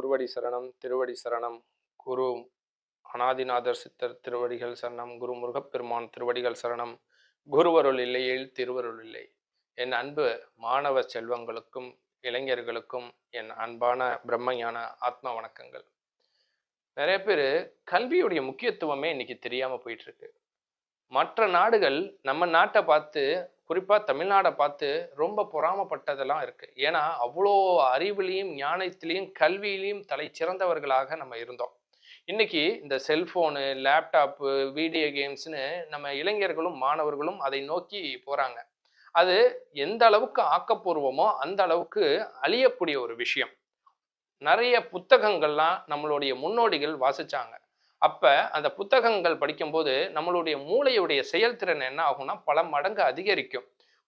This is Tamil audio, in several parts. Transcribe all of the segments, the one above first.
குருவடி சரணம் திருவடி சரணம் குரு அனாதிநாதர் சித்தர் திருவடிகள் சரணம் குரு முருகப்பெருமான் திருவடிகள் சரணம் குருவருள் இல்லையில் திருவருள் இல்லை. என் அன்பு மாணவ செல்வங்களுக்கும் இளைஞர்களுக்கும் என் அன்பான பிரம்மஞான ஆத்ம வணக்கங்கள். நிறைய பேர் கல்வியுடைய முக்கியத்துவமே இன்னைக்கு தெரியாமல் போயிட்டு இருக்கு. மற்ற நாடுகள் நம்ம நாட்டை பார்த்து குறிப்பாக தமிழ்நாடை பார்த்து ரொம்ப பொறாமப்பட்டதெல்லாம் இருக்குது ஏன்னா அவ்வளோ அறிவிலையும் ஞானத்திலையும் கல்வியிலையும் தலை சிறந்தவர்களாக நம்ம இருந்தோம். இன்னைக்கு இந்த செல்ஃபோனு லேப்டாப்பு வீடியோ கேம்ஸ்னு நம்ம இளைஞர்களும் மாணவர்களும் அதை நோக்கி போகிறாங்க அது எந்த அளவுக்கு ஆக்கப்பூர்வமோ அந்த அளவுக்கு அழியக்கூடிய ஒரு விஷயம். நிறைய புத்தகங்கள்லாம் நம்மளுடைய முன்னோடிகள் வாசிச்சாங்க. அப்போ அந்த புத்தகங்கள் படிக்கும்போது நம்மளுடைய மூளையுடைய செயல்திறன் என்ன ஆகும்னா பல மடங்கு அதிகரிக்கும்.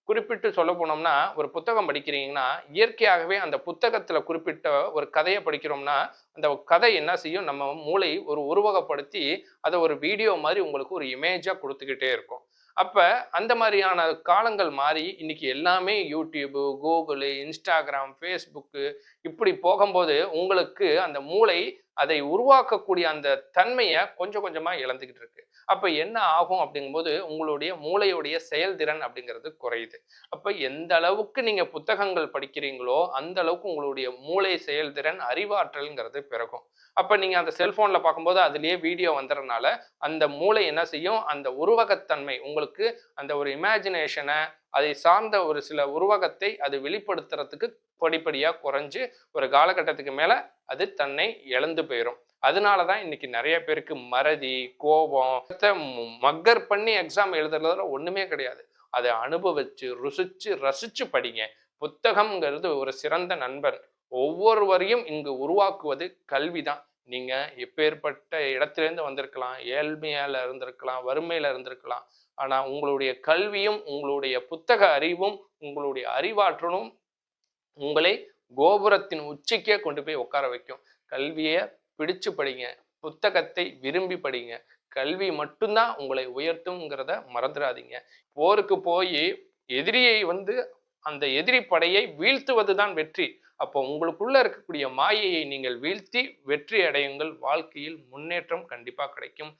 குறிப்பிட்டு சொல்ல போனோம்னா ஒரு புத்தகம் படிக்கிறீங்கன்னா இயற்கையாகவே அந்த புத்தகத்தில் குறிப்பிட்ட ஒரு கதையை படிக்கிறோம்னா அந்த கதை என்ன செய்யும்? நம்ம மூளை ஒரு உருவகப்படுத்தி அதை ஒரு வீடியோ மாதிரி உங்களுக்கு ஒரு இமேஜாக கொடுத்துக்கிட்டே இருக்கும். அப்போ அந்த மாதிரியான காலங்கள் மாறி இன்னைக்கு எல்லாமே யூடியூபு கூகுளு இன்ஸ்டாகிராம் ஃபேஸ்புக்கு இப்படி போகும்போது உங்களுக்கு அந்த மூளை அதை உருவாக்கக்கூடிய அந்த தன்மையை கொஞ்சம் கொஞ்சமாக இழந்துக்கிட்டு இருக்கு. அப்போ என்ன ஆகும் அப்படிங்கும்போது உங்களுடைய மூளையுடைய செயல்திறன் அப்படிங்கிறது குறையுது. அப்போ எந்த அளவுக்கு நீங்கள் புத்தகங்கள் படிக்கிறீங்களோ அந்த அளவுக்கு உங்களுடைய மூளை செயல்திறன் அறிவாற்றல்ங்கிறது பிறகும் அப்போ நீங்கள் அந்த செல்ஃபோனில் பார்க்கும்போது அதுலேயே வீடியோ வந்துடுறதுனால அந்த மூளை என்ன செய்யும்? அந்த உருவகத்தன்மை உங்களுக்கு அந்த ஒரு இமேஜினேஷனை அதை சார்ந்த ஒரு சில உருவகத்தை அது வெளிப்படுத்துறதுக்கு படிப்படியாக குறைஞ்சு ஒரு காலகட்டத்துக்கு மேலே அது தன்னை இழந்து போயிடும் அதனால தான் இன்னைக்கு நிறைய பேருக்கு மறதி கோபம் மக்கர் பண்ணி எக்ஸாம் எழுதுறதுல ஒன்றுமே கிடையாது. அதை அனுபவிச்சு ருசிச்சு ரசிச்சு படிங்க. புத்தகம்ங்கிறது ஒரு சிறந்த நண்பன். ஒவ்வொருவரையும் இங்கு உருவாக்குவது கல்வி தான் நீங்க எப்பேற்பட்ட இடத்திலிருந்து வந்திருக்கலாம் ஏழ்மையால இருந்திருக்கலாம் வறுமையில இருந்திருக்கலாம். ஆனா உங்களுடைய கல்வியும் உங்களுடைய புத்தக அறிவும் உங்களுடைய அறிவாற்றலும் உங்களை கோபுரத்தின் உச்சிக்கே கொண்டு போய் உட்கார வைக்கும். கல்வியை பிடிச்சு படிங்க புத்தகத்தை விரும்பி படிங்க. கல்வி மட்டும்தான் உங்களை உயர்த்துங்கிறத மறந்துடாதீங்க போருக்கு போய் எதிரியை வந்து அந்த எதிரி படையை வீழ்த்துவது தான் வெற்றி. அப்போ உங்களுக்குள்ள இருக்கக்கூடிய மாயையை நீங்கள் வீழ்த்தி வெற்றி அடையுங்கள். வாழ்க்கையில் முன்னேற்றம் கண்டிப்பாக கிடைக்கும்.